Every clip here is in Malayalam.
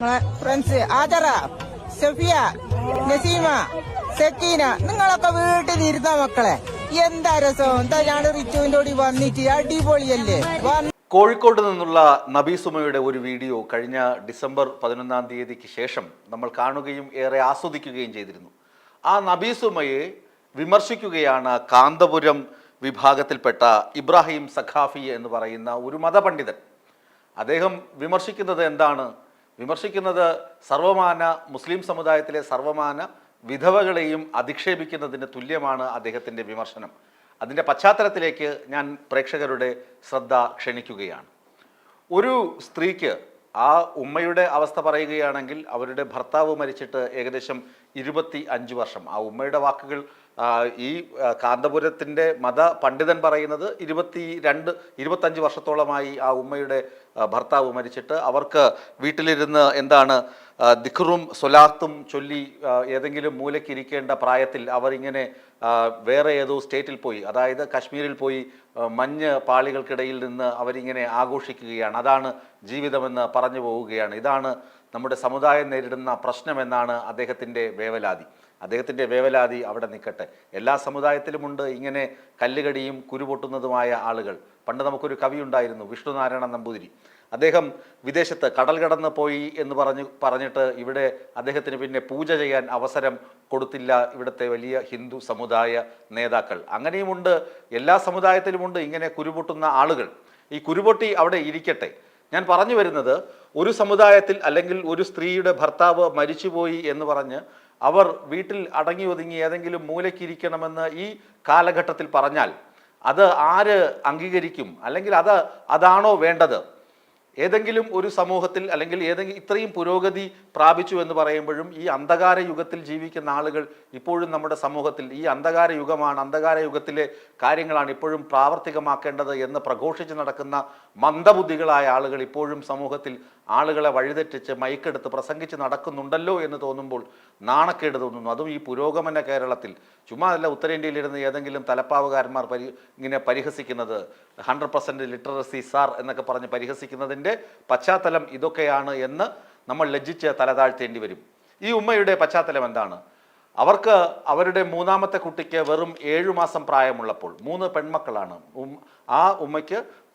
നിങ്ങളെ ഫ്രണ്ട്സ് ആദറ സഫിയ നസീമ സക്കീന നിങ്ങളൊക്കെ വീട്ടിൽ ഇരുന്ന മക്കളെ. എന്താ രസം? എന്താ ഞാൻ റിച്ചുവിന്റെ കൂടി വന്നിട്ട് അടിപൊളിയല്ലേ? കോഴിക്കോട് നിന്നുള്ള നബീസുമയുടെ ഒരു വീഡിയോ കഴിഞ്ഞ ഡിസംബർ പതിനൊന്നാം തീയതിക്ക് ശേഷം നമ്മൾ കാണുകയും ഏറെ ആസ്വദിക്കുകയും ചെയ്തിരുന്നു. ആ നബീസുമയെ വിമർശിക്കുകയാണ് കാന്തപുരം വിഭാഗത്തിൽപ്പെട്ട ഇബ്രാഹിം സഖാഫി എന്ന് പറയുന്ന ഒരു മതപണ്ഡിതൻ. അദ്ദേഹം വിമർശിക്കുന്നത് എന്താണ്? വിമർശിക്കുന്നത് സർവമാന മുസ്ലിം സമുദായത്തിലെ സർവമാന വിധവകളെയും അധിക്ഷേപിക്കുന്നതിന് തുല്യമാണ് അദ്ദേഹത്തിന്റെ വിമർശനം. അതിന്റെ പശ്ചാത്തലത്തിലേക്ക് ഞാൻ പ്രേക്ഷകരുടെ ശ്രദ്ധ ക്ഷണിക്കുകയാണ്. ഒരു സ്ത്രീക്ക് ആ ഉമ്മയുടെ അവസ്ഥ പറയുകയാണെങ്കിൽ അവരുടെ ഭർത്താവ് മരിച്ചിട്ട് ഏകദേശം ഇരുപത്തി അഞ്ച് വർഷം. ആ ഉമ്മയുടെ വാക്കുകൾ ഈ കാന്തപുരത്തിന്റെ മത പണ്ഡിതൻ പറയുന്നത് ഇരുപത്തി രണ്ട് ഇരുപത്തഞ്ച് വർഷത്തോളമായി ആ ഉമ്മയുടെ ഭർത്താവ് മരിച്ചിട്ട് അവർക്ക് വീട്ടിലിരുന്ന് എന്താണ് ദിഖറും സൊലാത്തും ചൊല്ലി ഏതെങ്കിലും മൂലയ്ക്ക് ഇരിക്കേണ്ട പ്രായത്തിൽ അവരിങ്ങനെ വേറെ ഏതോ സ്റ്റേറ്റിൽ പോയി അതായത് കാശ്മീരിൽ പോയി മഞ്ഞ് പാളികൾക്കിടയിൽ നിന്ന് അവരിങ്ങനെ ആഘോഷിക്കുകയാണ്. അതാണ് ജീവിതമെന്ന് പറഞ്ഞു പോവുകയാണ്. ഇതാണ് നമ്മുടെ സമുദായം നേരിടുന്ന പ്രശ്നമെന്നാണ് അദ്ദേഹത്തിന്റെ വേവലാതി. അദ്ദേഹത്തിന്റെ വേവലാതി അവിടെ നിൽക്കട്ടെ. എല്ലാ സമുദായത്തിലുമുണ്ട് ഇങ്ങനെ കല്ലുകടിയും കുരുപൊട്ടുന്നതുമായ ആളുകൾ. പണ്ട് നമുക്കൊരു കവി ഉണ്ടായിരുന്നു വിഷ്ണുനാരായണ നമ്പൂതിരി. അദ്ദേഹം വിദേശത്ത് കടൽ കടന്ന് പോയി എന്ന് പറഞ്ഞു പറഞ്ഞിട്ട് ഇവിടെ അദ്ദേഹത്തിന് പിന്നെ പൂജ ചെയ്യാൻ അവസരം കൊടുത്തില്ല ഇവിടുത്തെ വലിയ ഹിന്ദു സമുദായ നേതാക്കൾ. അങ്ങനെയുമുണ്ട് എല്ലാ സമുദായത്തിലുമുണ്ട് ഇങ്ങനെ കുരുപൊട്ടുന്ന ആളുകൾ. ഈ കുരുപൊട്ടി അവിടെ ഇരിക്കട്ടെ. ഞാൻ പറഞ്ഞു വരുന്നത് ഒരു സമുദായത്തിൽ അല്ലെങ്കിൽ ഒരു സ്ത്രീയുടെ ഭർത്താവ് മരിച്ചുപോയി എന്ന് പറഞ്ഞ് അവർ വീട്ടിൽ അടങ്ങി ഒതുങ്ങി ഏതെങ്കിലും മൂലക്കിരിക്കണമെന്ന് ഈ കാലഘട്ടത്തിൽ പറഞ്ഞാൽ അത് ആര് അംഗീകരിക്കും? അല്ലെങ്കിൽ അത് അതാണോ വേണ്ടത്? ഏതെങ്കിലും ഒരു സമൂഹത്തിൽ അല്ലെങ്കിൽ ഏതെങ്കിലും ഇത്രയും പുരോഗതി പ്രാപിച്ചു എന്ന് പറയുമ്പോഴും ഈ അന്ധകാര യുഗത്തിൽ ജീവിക്കുന്ന ആളുകൾ ഇപ്പോഴും നമ്മുടെ സമൂഹത്തിൽ ഈ അന്ധകാര യുഗമാണ് അന്ധകാര യുഗത്തിലെ കാര്യങ്ങളാണ് ഇപ്പോഴും പ്രാവർത്തികമാക്കേണ്ടത് എന്ന് പ്രഘോഷിച്ച് നടക്കുന്ന മന്ദബുദ്ധികളായ ആളുകൾ ഇപ്പോഴും സമൂഹത്തിൽ ആളുകളെ വഴിതെറ്റിച്ച് മൈക്കെടുത്ത് പ്രസംഗിച്ച് നടക്കുന്നുണ്ടല്ലോ എന്ന് തോന്നുമ്പോൾ നാണക്കേട് തോന്നുന്നു. അതും ഈ പുരോഗമന കേരളത്തിൽ. ചുമ്മാ അല്ല ഉത്തരേന്ത്യയിലിരുന്ന് ഏതെങ്കിലും തലപ്പാവുകാരന്മാർ പരി ഇങ്ങനെ പരിഹസിക്കുന്നത് ഹൺഡ്രഡ് പെർസെന്റ് ലിറ്ററസി സാർ എന്നൊക്കെ പറഞ്ഞ് പരിഹസിക്കുന്നതിന്റെ പശ്ചാത്തലം ഇതൊക്കെയാണ് എന്ന് നമ്മൾ ലജ്ജിച്ച് തലതാഴ്ത്തേണ്ടി വരും. ഈ ഉമ്മയുടെ പശ്ചാത്തലം എന്താണ്? അവർക്ക് അവരുടെ മൂന്നാമത്തെ കുട്ടിക്ക് വെറും ഏഴു മാസം പ്രായമുള്ളപ്പോൾ മൂന്ന് പെൺമക്കളാണ്. ആ ഉമ്മയ്ക്ക്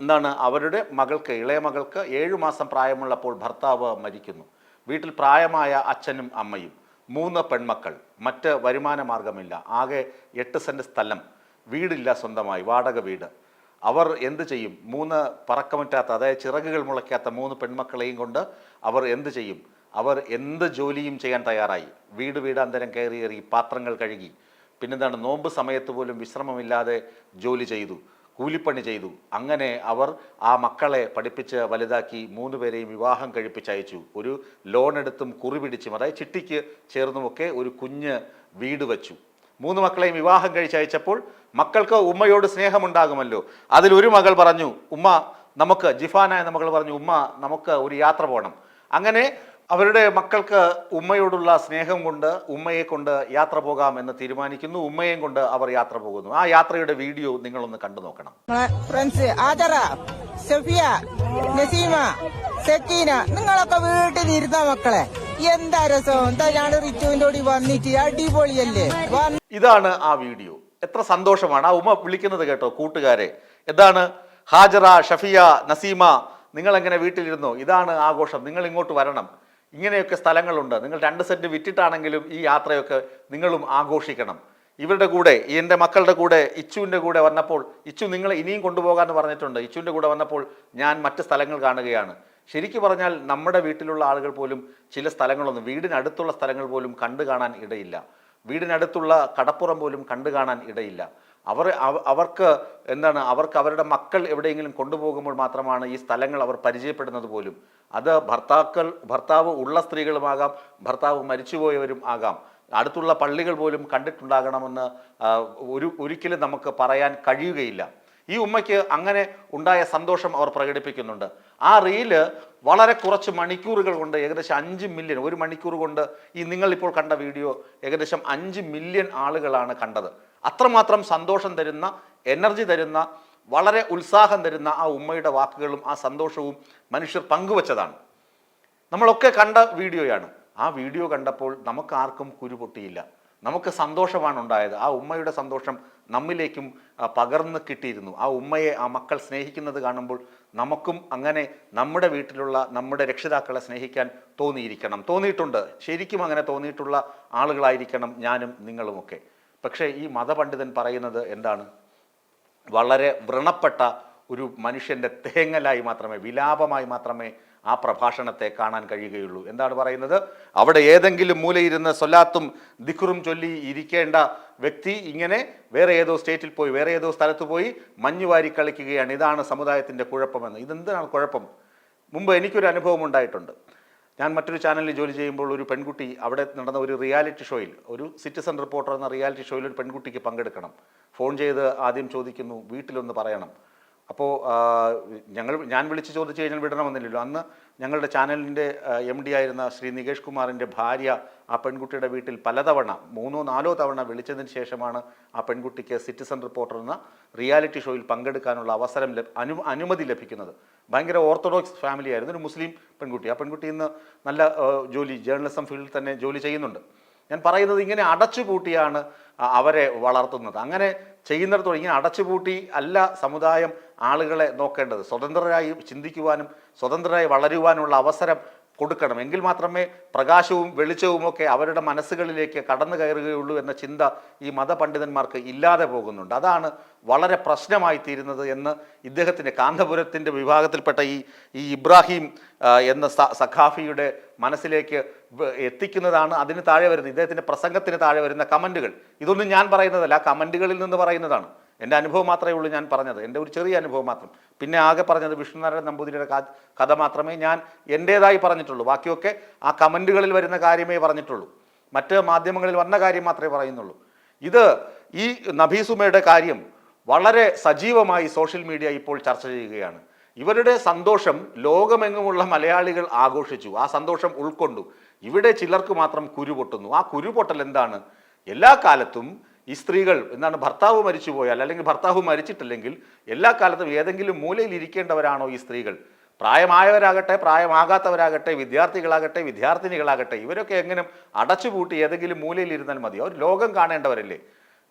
എന്താണ് അവരുടെ മകൾക്ക് ഇളയ മകൾക്ക് ഏഴു മാസം പ്രായമുള്ളപ്പോൾ ഭർത്താവ് മരിക്കുന്നു. വീട്ടിൽ പ്രായമായ അച്ഛനും അമ്മയും മൂന്ന് പെൺമക്കൾ മറ്റ് വരുമാന മാർഗമില്ല ആകെ എട്ട് സെന്റ് സ്ഥലം വീടില്ല സ്വന്തമായി വാടക വീട്. അവർ എന്ത് ചെയ്യും? മൂന്ന് പറക്കമറ്റാത്ത അതായത് ചിറകുകൾ മുളയ്ക്കാത്ത മൂന്ന് പെൺമക്കളെയും കൊണ്ട് അവർ എന്ത് ചെയ്യും? അവർ എന്ത് ജോലിയും ചെയ്യാൻ തയ്യാറായി. വീട് വീടാന്തരം കയറി കയറി പാത്രങ്ങൾ കഴുകി. പിന്നെന്താണ്? നോമ്പ് സമയത്ത് പോലും വിശ്രമമില്ലാതെ ജോലി ചെയ്തു. കൂലിപ്പണി ചെയ്തു. അങ്ങനെ അവർ ആ മക്കളെ പഠിപ്പിച്ച് വലുതാക്കി മൂന്ന് പേരെയും വിവാഹം കഴിപ്പിച്ചയച്ചു. ഒരു ലോൺ എടുത്തും കുറി പിടിച്ചും അതായത് ചിട്ടിക്ക് ചേർന്നുമൊക്കെ ഒരു കുഞ്ഞ് വീട് വച്ചു. മൂന്ന് മക്കളെയും വിവാഹം കഴിച്ചയച്ചപ്പോൾ മക്കൾക്ക് ഉമ്മയോട് സ്നേഹമുണ്ടാകുമല്ലോ. അതിലൊരു മകൾ പറഞ്ഞു ഉമ്മ നമുക്ക് ജിഫാന എന്ന മകൾ പറഞ്ഞു ഉമ്മ നമുക്ക് ഒരു യാത്ര പോകണം അങ്ങനെ അവരുടെ മക്കൾക്ക് ഉമ്മയോടുള്ള സ്നേഹം കൊണ്ട് ഉമ്മയെ കൊണ്ട് യാത്ര പോകാം എന്ന് തീരുമാനിക്കുന്നു. ഉമ്മയെയും കൊണ്ട് അവർ യാത്ര പോകുന്നു. ആ യാത്രയുടെ വീഡിയോ നിങ്ങളൊന്ന് കണ്ടു നോക്കണം. ഫ്രണ്ട്സ് ആദറ സഫിയ നസീമ സക്കീന നിങ്ങളൊക്കെ വീട്ടിൽ ഇരുന്ന മക്കളെ. എന്താ രസം? ഞാൻ റിച്ചുവിന്റെ കൂടി വന്നിട്ട്? അടിപൊളിയല്ലേ? ഇതാണ് ആ വീഡിയോ. എത്ര സന്തോഷമാണ്. ആ ഉമ്മ വിളിക്കുന്നത് കേട്ടോ കൂട്ടുകാരെ. എന്താണ് ഹാജറ ഷഫിയ നസീമ. നിങ്ങൾ എങ്ങനെ വീട്ടിലിരുന്നോ? ഇതാണ് ആഘോഷം. നിങ്ങൾ ഇങ്ങോട്ട് വരണം. ഇങ്ങനെയൊക്കെ സ്ഥലങ്ങളുണ്ട്. നിങ്ങൾ രണ്ട് സെന്റ് വിറ്റിട്ടാണെങ്കിലും ഈ യാത്രയൊക്കെ നിങ്ങളും ആഘോഷിക്കണം. ഇവരുടെ കൂടെ എന്റെ മക്കളുടെ കൂടെ ഇച്ചുവിന്റെ കൂടെ വന്നപ്പോൾ ഇച്ചു നിങ്ങളെ ഇനിയും കൊണ്ടുപോകാമെന്ന് പറഞ്ഞിട്ടുണ്ട്. ഇച്ചുവിന്റെ കൂടെ വന്നപ്പോൾ ഞാൻ മറ്റ് സ്ഥലങ്ങൾ കാണുകയാണ്. ശരിക്കു പറഞ്ഞാൽ നമ്മുടെ വീട്ടിലുള്ള ആളുകൾ പോലും ചില സ്ഥലങ്ങളൊന്നും വീടിനടുത്തുള്ള സ്ഥലങ്ങൾ പോലും കണ്ടു കാണാൻ ഇടയില്ല. വീടിനടുത്തുള്ള കടപ്പുറം പോലും കണ്ടു കാണാൻ ഇടയില്ല. അവർ അവ- അവർക്ക് എന്താണ് അവർക്ക് അവരുടെ മക്കൾ എവിടെയെങ്കിലും കൊണ്ടുപോകുമ്പോൾ മാത്രമാണ് ഈ സ്ഥലങ്ങൾ അവർ പരിചയപ്പെടുന്നത് പോലും. അത് ഭർത്താക്കൾ ഭർത്താവ് ഉള്ള സ്ത്രീകളുമാകാം ഭർത്താവ് മരിച്ചുപോയവരും ആകാം. അടുത്തുള്ള പള്ളികൾ പോലും കണ്ടിട്ടുണ്ടാകണമെന്ന് ഒരു ഒരിക്കലും നമുക്ക് പറയാൻ കഴിയുകയില്ല. ഈ ഉമ്മയ്ക്ക് അങ്ങനെ ഉണ്ടായ സന്തോഷം അവർ പ്രകടിപ്പിക്കുന്നുണ്ട്. ആ റീൽ വളരെ കുറച്ച് മണിക്കൂറുകൾ കൊണ്ട് ഏകദേശം അഞ്ച് മില്യൺ ഒരു മണിക്കൂർ കൊണ്ട് ഈ നിങ്ങളിപ്പോൾ കണ്ട വീഡിയോ ഏകദേശം അഞ്ച് മില്യൺ ആളുകളാണ് കണ്ടത്. അത്രമാത്രം സന്തോഷം തരുന്ന എനർജി തരുന്ന വളരെ ഉത്സാഹം തരുന്ന ആ ഉമ്മയുടെ വാക്കുകളും ആ സന്തോഷവും മനുഷ്യർ പങ്കുവച്ചതാണ്. നമ്മളൊക്കെ കണ്ട വീഡിയോയാണ്. ആ വീഡിയോ കണ്ടപ്പോൾ നമുക്ക് ആർക്കും കുരു പൊട്ടിയില്ല നമുക്ക് സന്തോഷമാണ് ഉണ്ടായത്. ആ ഉമ്മയുടെ സന്തോഷം നമ്മിലേക്കും പകർന്ന് കിട്ടിയിരുന്നു. ആ ഉമ്മയെ ആ മക്കൾ സ്നേഹിക്കുന്നത് കാണുമ്പോൾ നമുക്കും അങ്ങനെ നമ്മുടെ വീട്ടിലുള്ള നമ്മുടെ രക്ഷിതാക്കളെ സ്നേഹിക്കാൻ തോന്നിയിരിക്കണം. തോന്നിയിട്ടുണ്ട്. ശരിക്കും അങ്ങനെ തോന്നിയിട്ടുള്ള ആളുകളായിരിക്കണം ഞാനും നിങ്ങളുമൊക്കെ. പക്ഷേ ഈ മതപണ്ഡിതൻ പറയുന്നത് എന്താണ്? വളരെ വ്രണപ്പെട്ട ഒരു മനുഷ്യന്റെ തേങ്ങലായി മാത്രമേ വിലാപമായി മാത്രമേ ആ പ്രഭാഷണത്തെ കാണാൻ കഴിയുകയുള്ളൂ. എന്താണ് പറയുന്നത്? അവിടെ ഏതെങ്കിലും മൂലയിരുന്ന് സൊല്ലാത്തും ദിഖറും ചൊല്ലി ഇരിക്കേണ്ട വ്യക്തി ഇങ്ങനെ വേറെ ഏതോ സ്റ്റേറ്റിൽ പോയി വേറെ ഏതോ സ്ഥലത്ത് പോയി മഞ്ഞുവാരി കളിക്കുകയാണ്. ഇതാണ് സമുദായത്തിന്റെ കുഴപ്പമെന്ന്. ഇതെന്താണ് കുഴപ്പം? മുമ്പ് എനിക്കൊരു അനുഭവം ഉണ്ടായിട്ടുണ്ട്. ഞാൻ മറ്റൊരു ചാനലിൽ ജോലി ചെയ്യുമ്പോൾ ഒരു പെൺകുട്ടി അവിടെ നടന്ന ഒരു റിയാലിറ്റി ഷോയിൽ ഒരു സിറ്റിസൺ റിപ്പോർട്ടർ എന്ന റിയാലിറ്റി ഷോയിൽ ഒരു പെൺകുട്ടിക്ക് പങ്കെടുക്കണം. ഫോൺ ചെയ്ത് ആദ്യം ചോദിക്കുന്നു വീട്ടിലൊന്ന് പറയണം. അപ്പോൾ ഞങ്ങൾ ഞാൻ വിളിച്ച് ചോദിച്ചു കഴിഞ്ഞാൽ വിടണമെന്നില്ലല്ലോ അന്ന് ഞങ്ങളുടെ ചാനലിന്റെ എം ഡി ആയിരുന്ന ശ്രീ നികേഷ് കുമാറിന്റെ ഭാര്യ ആ പെൺകുട്ടിയുടെ വീട്ടിൽ പലതവണ മൂന്നോ നാലോ തവണ വിളിച്ചതിന് ശേഷമാണ് ആ പെൺകുട്ടിക്ക് സിറ്റിസൺ റിപ്പോർട്ടർ എന്ന റിയാലിറ്റി ഷോയിൽ പങ്കെടുക്കാനുള്ള അവസരം അനു അനുമതി ലഭിക്കുന്നത്. ഭയങ്കര ഓർത്തഡോക്സ് ഫാമിലി ആയിരുന്നു ഒരു മുസ്ലിം പെൺകുട്ടി. ആ പെൺകുട്ടി ഇന്ന് നല്ല ജോലി ജേർണലിസം ഫീൽഡിൽ തന്നെ ജോലി ചെയ്യുന്നുണ്ട്. ഞാൻ പറയുന്നത് ഇങ്ങനെ അടച്ചുപൂട്ടിയാണ് അവരെ വളർത്തുന്നത്. അങ്ങനെ ചെയ്യുന്നിടത്തോളം ഇങ്ങനെ അടച്ചുപൂട്ടി അല്ല സമുദായം ആളുകളെ നോക്കേണ്ടത്. സ്വതന്ത്രരായി ചിന്തിക്കുവാനും സ്വതന്ത്രരായി വളരുവാനുള്ള അവസരം കൊടുക്കണം. എങ്കിൽ മാത്രമേ പ്രകാശവും വെളിച്ചവും ഒക്കെ അവരുടെ മനസ്സുകളിലേക്ക് കടന്നു കയറുകയുള്ളൂ എന്ന ചിന്ത ഈ മതപണ്ഡിതന്മാർക്ക് ഇല്ലാതെ പോകുന്നുണ്ട്. അതാണ് വളരെ പ്രശ്നമായി തീരുന്നത് എന്ന് ഇദ്ദേഹത്തിന്റെ കാന്തപുരത്തിന്റെ വിഭാഗത്തിൽപ്പെട്ട ഈ ഈ ഇബ്രാഹിം എന്ന സഖാഫിയുടെ മനസ്സിലേക്ക് എത്തിക്കുന്നതാണ് അതിന് താഴെ വരുന്നത്. ഇദ്ദേഹത്തിന്റെ പ്രസംഗത്തിന് താഴെ വരുന്ന കമന്റുകൾ ഇതൊന്നും ഞാൻ പറയുന്നതല്ല. കമന്റുകളിൽ നിന്ന് പറയുന്നതാണ്. എന്റെ അനുഭവം മാത്രമേ ഉള്ളൂ ഞാൻ പറഞ്ഞത്. എന്റെ ഒരു ചെറിയ അനുഭവം മാത്രം. പിന്നെ ആകെ പറഞ്ഞത് വിഷ്ണുനാരായണ നമ്പൂതിരിയുടെ കഥ മാത്രമേ ഞാൻ എന്റേതായി പറഞ്ഞിട്ടുള്ളൂ. ബാക്കിയൊക്കെ ആ കമന്റുകളിൽ വരുന്ന കാര്യമേ പറഞ്ഞിട്ടുള്ളൂ. മറ്റ് മാധ്യമങ്ങളിൽ വന്ന കാര്യം മാത്രമേ പറയുന്നുള്ളൂ. ഇത് ഈ നബീസുമയുടെ കാര്യം വളരെ സജീവമായി സോഷ്യൽ മീഡിയ ഇപ്പോൾ ചർച്ച ചെയ്യുകയാണ്. ഇവരുടെ സന്തോഷം ലോകമെങ്ങുമുള്ള മലയാളികൾ ആഘോഷിച്ചു. ആ സന്തോഷം ഉൾക്കൊണ്ടു. ഇവിടെ ചിലർക്ക് മാത്രം കുരു പൊട്ടുന്നു. ആ കുരു പൊട്ടൽ എന്താണ്? എല്ലാ കാലത്തും ഈ സ്ത്രീകൾ എന്താണ് ഭർത്താവ് മരിച്ചു പോയാൽ അല്ലെങ്കിൽ ഭർത്താവ് മരിച്ചിട്ടില്ലെങ്കിൽ എല്ലാ കാലത്തും ഏതെങ്കിലും മൂലയിൽ ഇരിക്കേണ്ടവരാണോ ഈ സ്ത്രീകൾ? പ്രായമായവരാകട്ടെ പ്രായമാകാത്തവരാകട്ടെ വിദ്യാർത്ഥികളാകട്ടെ വിദ്യാർത്ഥിനികളാകട്ടെ ഇവരൊക്കെ എങ്ങനെ അടച്ചുപൂട്ടി ഏതെങ്കിലും മൂലയിൽ ഇരുന്നാൽ മതി? അവർ ലോകം കാണേണ്ടവരല്ലേ?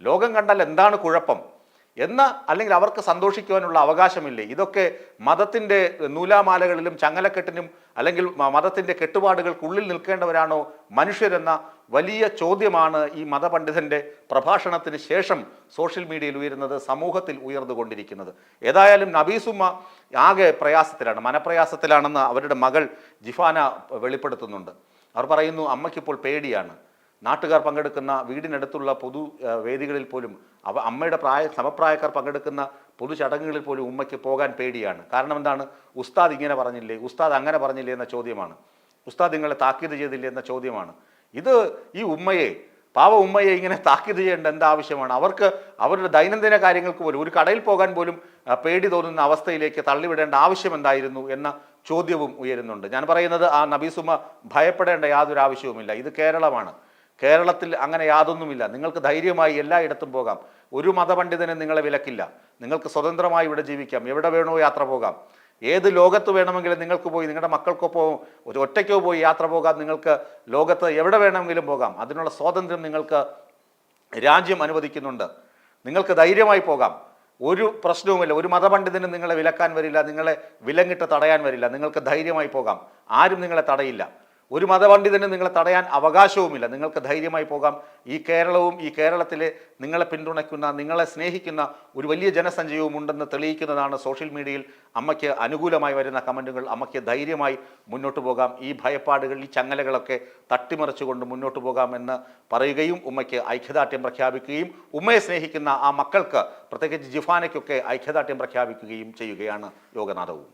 ലോകം കണ്ടാൽ എന്താണ് കുഴപ്പം? എന്ന അല്ലെങ്കിൽ അവർക്ക് സന്തോഷിക്കുവാനുള്ള അവകാശമില്ലേ? ഇതൊക്കെ മതത്തിന്റെ നൂലാമാലകളിലും ചങ്ങലക്കെട്ടിനും അല്ലെങ്കിൽ മതത്തിന്റെ കെട്ടുപാടുകൾക്കുള്ളിൽ നിൽക്കേണ്ടവരാണോ മനുഷ്യരെന്ന വലിയ ചോദ്യമാണ് ഈ മതപണ്ഡിതന്റെ പ്രഭാഷണത്തിന് ശേഷം സോഷ്യൽ മീഡിയയിൽ ഉയരുന്നത് സമൂഹത്തിൽ ഉയർന്നുകൊണ്ടിരിക്കുന്നത്. ഏതായാലും നബീസുമ്മ ആകെ പ്രയാസത്തിലാണ് മനപ്രയാസത്തിലാണെന്ന് അവരുടെ മകൾ ജിഫാന വെളിപ്പെടുത്തുന്നുണ്ട്. അവർ പറയുന്നു അമ്മയ്ക്കിപ്പോൾ പേടിയാണ്. നാട്ടുകാർ പങ്കെടുക്കുന്ന വീടിനടുത്തുള്ള പൊതു വേദികളിൽ പോലും അവ അമ്മയുടെ പ്രായ സമപ്രായക്കാർ പങ്കെടുക്കുന്ന പൊതു ചടങ്ങുകളിൽ പോലും ഉമ്മയ്ക്ക് പോകാൻ പേടിയാണ്. കാരണം എന്താണ്? ഉസ്താദ് ഇങ്ങനെ പറഞ്ഞില്ലേ ഉസ്താദ് അങ്ങനെ പറഞ്ഞില്ലേ എന്ന ചോദ്യമാണ്. ഉസ്താദ് നിങ്ങളെ താക്കീത് ചെയ്തില്ലേ എന്ന ചോദ്യമാണ്. ഇത് ഈ ഉമ്മയെ പാവ ഉമ്മയെ ഇങ്ങനെ താക്കീത് ചെയ്യേണ്ട എന്ത് ആവശ്യമാണ്? അവർക്ക് അവരുടെ ദൈനംദിന കാര്യങ്ങൾക്ക് പോലും ഒരു കടയിൽ പോകാൻ പോലും പേടി തോന്നുന്ന അവസ്ഥയിലേക്ക് തള്ളിവിടേണ്ട ആവശ്യം എന്തായിരുന്നു എന്ന ചോദ്യവും ഉയരുന്നുണ്ട്. ഞാൻ പറയുന്നത് ആ നബീസുമ ഭയപ്പെടേണ്ട യാതൊരു ആവശ്യവുമില്ല. ഇത് കേരളമാണ്. കേരളത്തിൽ അങ്ങനെ യാതൊന്നുമില്ല. നിങ്ങൾക്ക് ധൈര്യമായി എല്ലായിടത്തും പോകാം. ഒരു മതപണ്ഡിതനെ നിങ്ങളെ വിലക്കില്ല. നിങ്ങൾക്ക് സ്വതന്ത്രമായി ഇവിടെ ജീവിക്കാം. എവിടെ വേണോ യാത്ര പോകാം. ഏത് ലോകത്ത് വേണമെങ്കിലും നിങ്ങൾക്ക് പോയി നിങ്ങളുടെ മക്കൾക്കൊപ്പോ ഒരു ഒറ്റയ്ക്കോ പോയി യാത്ര പോകാം. നിങ്ങൾക്ക് ലോകത്ത് എവിടെ വേണമെങ്കിലും പോകാം. അതിനുള്ള സ്വാതന്ത്ര്യം നിങ്ങൾക്ക് രാജ്യം അനുവദിക്കുന്നുണ്ട്. നിങ്ങൾക്ക് ധൈര്യമായി പോകാം. ഒരു പ്രശ്നവുമില്ല. ഒരു മതപണ്ഡിതനും നിങ്ങളെ വിലക്കാൻ വരില്ല. നിങ്ങളെ വിലങ്ങിട്ട് തടയാൻ വരില്ല. നിങ്ങൾക്ക് ധൈര്യമായി പോകാം. ആരും നിങ്ങളെ തടയില്ല. ഒരു മതപണ്ഡിതനും നിങ്ങളെ തടയാൻ അവകാശവുമില്ല. നിങ്ങൾക്ക് ധൈര്യമായി പോകാം. ഈ കേരളവും ഈ കേരളത്തിലെ നിങ്ങളെ പിന്തുണയ്ക്കുന്ന നിങ്ങളെ സ്നേഹിക്കുന്ന ഒരു വലിയ ജനസഞ്ചയവും ഉണ്ടെന്ന് തെളിയിക്കുന്നതാണ് സോഷ്യൽ മീഡിയയിൽ അമ്മയ്ക്ക് അനുകൂലമായി വരുന്ന കമന്റുകൾ അമ്മയ്ക്ക് ധൈര്യമായി മുന്നോട്ട് പോകാം. ഈ ഭയപ്പാടുകൾ ഈ ചങ്ങലകളൊക്കെ തട്ടിമറിച്ചുകൊണ്ട് മുന്നോട്ട് പോകാം എന്ന് പറയുകയും ഉമ്മയ്ക്ക് ഐക്യദാർഢ്യം പ്രഖ്യാപിക്കുകയും ഉമ്മയെ സ്നേഹിക്കുന്ന ആ മക്കൾക്ക് പ്രത്യേകിച്ച് ജിഫാനയ്ക്കൊക്കെ ഐക്യദാർഢ്യം പ്രഖ്യാപിക്കുകയും ചെയ്യുകയാണ് യോഗനാഥവും.